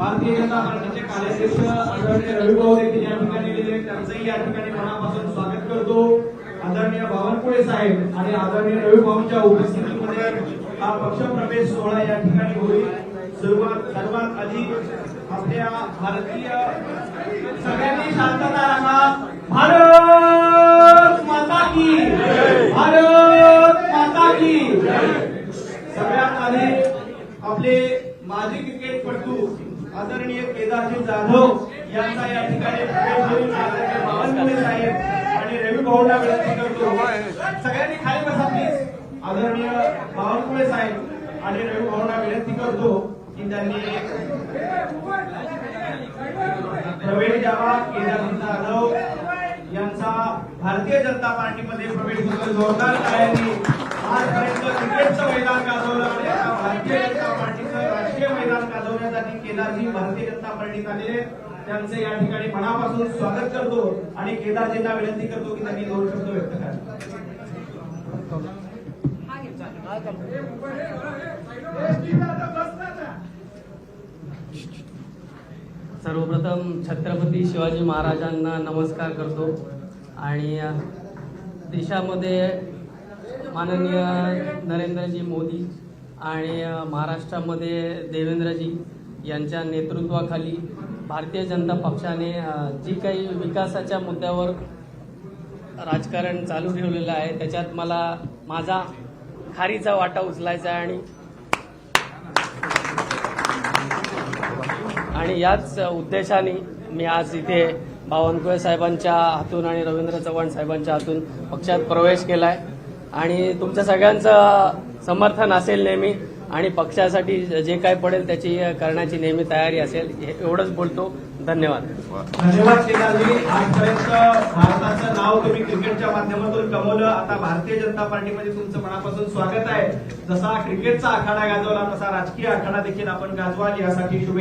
भारतीय जनता पार्टीचे कार्याध्यक्ष आदरणीय रविभाऊ देखील या ठिकाणी आलेले त्यांचंही या ठिकाणी मनापासून स्वागत करतो. आदरणीय बावनकुळे साहेब आणि आदरणीय रविभाऊंच्या उपस्थितीमध्ये हा पक्षप्रवेश सोहळा या ठिकाणी होईल. सुरुवात सर्वात आधी आपल्या भारतीय सगळ्यांनी शांतता राखा भारत माता की भारत माता की सगळ्यात आधी आपले माजी क्रिकेटपटू आदरणीय केदारजी जाधव यांचा या ठिकाणी प्रवेश बावनकुळे साहेब आणि रवी भाऊंना विनंती करतो. सगळ्यांनी खाली बसा प्लीज आदरणीय बावनकुळे साहेब आणि रवी भाऊंना विनंती करतो की त्यांनी प्रवीण द्यावा. केदारजी जाधव यांचा भारतीय जनता पार्टीमध्ये प्रवेश जोरदार आजपर्यंत क्रिकेटचं मैदान गाजवलं आणि आता भारतीय जनता पार्टीचं राष्ट्रीय मैदान केदारजी भारतीय जनता पार्टीत आलेले त्यांचे या ठिकाणी मनापासून स्वागत करतो आणि केदारजींना विनंती करतो की त्यांनी दोन शब्द व्यक्त करा सर्वप्रथम छत्रपती शिवाजी महाराजांना नमस्कार करतो. आणि देशामध्ये माननीय नरेंद्रजी मोदी आणि महाराष्ट्रामध्ये देवेंद्रजी यांच्या नेतृत्वाखाली भारतीय जनता पक्षाने जी काही विकासाच्या मुद्द्यावर राजकारण चालू ठेवलेलं आहे त्याच्यात मला माझा खारीचा वाटा उचलायचा आहे आणि आणि याच उद्देशाने मी आज इथे बावनकुळे साहेबांच्या हातून आणि रवींद्र चव्हाण साहेबांच्या हातून पक्षात प्रवेश केलाय. आणि तुमच्या सगळ्यांचं समर्थन असेल नेहमी आणि पक्षासाठी जे काय पडेल त्याची करण्याची नेहमी तयारी असेल हे एवढंच बोलतो. धन्यवाद. धन्यवाद केदारजी आजपर्यंत भारताचं नाव तुम्ही क्रिकेटच्या माध्यमातून कमवलं. आता भारतीय जनता पार्टीमध्ये तुमचं मनापासून स्वागत आहे. जसा क्रिकेटचा आखाडा गाजवला तसा राजकीय आखाडा देखील आपण गाजवाल. यासाठी शुभेच्छा.